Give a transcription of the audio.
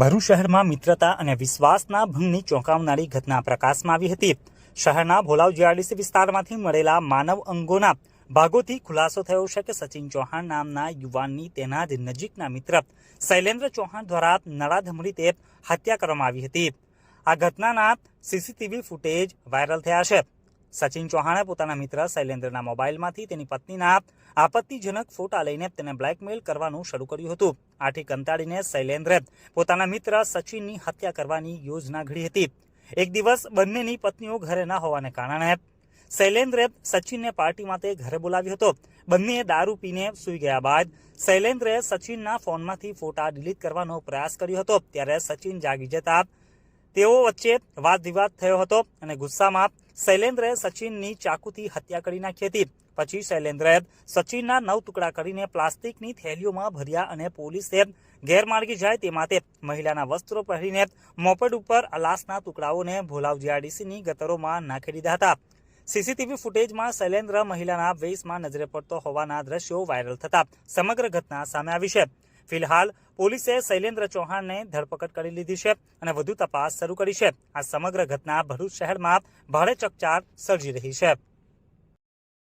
ભરૂચ શહેરમાં મિત્રતા અને વિશ્વાસના ભંગની ચોંકાવનારી ઘટના પ્રકાશમાં આવી હતી. શહેરના ભોલાવ જીઆરડીસી વિસ્તારમાંથી મળેલા માનવ અંગોના ભાગોથી ખુલાસો થયો છે કે સચિન ચૌહાણ નામના યુવાનની તેના જ નજીકના મિત્ર શૈલેન્દ્ર ચૌહાણ દ્વારા નરાધમ તે હત્યા કરવામાં આવી હતી. આ ઘટનાના સીસીટીવી ફૂટેજ વાયરલ થયા છે. સચિન ચૌહાણે પોતાના મિત્ર શૈલેન્દ્રના મોબાઈલમાંથી તેની પત્નીના આપત્તિજનક ફોટા લઈને તેને બ્લેકમેલ કરવાનું શરૂ કર્યું હતું. આથી કંટાળીને શૈલેન્દ્રે પોતાના મિત્ર સચિનની હત્યા કરવાની યોજના ઘડી હતી. એક દિવસ બંનેની પત્નીઓ ઘરે ન હોવાને કારણે શૈલેન્દ્રે સચિનને પાર્ટી માટે ઘરે બોલાવ્યો હતો. બંનેએ દારૂ પીને સૂઈ ગયા બાદ શૈલેન્દ્રે સચિનના ફોનમાંથી ફોટા ડિલીટ કરવાનો પ્રયાસ કર્યો હતો. ત્યારે સચિન જાગી જતા તેઓ વચ્ચે વાદ વિવાદ થયો હતો અને ગુસ્સામાં શૈલેન્દ્રે સચિનની ચાકુથી હત્યા કરી નાખી હતી પછી શૈલેન્દ્રએ સચિનના નવ ટુકડા કરીને પ્લાસ્ટિકની થેલીઓમાં ભર્યા અને પોલીસે ગેરમાર્ગે જાય તે માટે મહિલાના વસ્ત્રો પહેરીને મોપેડ ઉપર અલાસના ટુકડાઓને ભોલાવજીઆરડીસીની ગતરોમાં નાખી દીધા હતા. સીસીટીવી ફૂટેજમાં શૈલેન્દ્ર મહિલાના વેશમાં નજરે પડતો હોવાના દ્રશ્યો વાયરલ થતા સમગ્ર ઘટના સામે આવી છે. ફિલહાલ પોલીસે શૈલેન્દ્ર ચૌહાણને ધરપકડ કરી લીધી છે અને વધુ તપાસ શરૂ કરી છે. આ સમગ્ર ઘટના ભરૂચ શહેરમાં ભારે ચકચાર સર્જી રહી છે.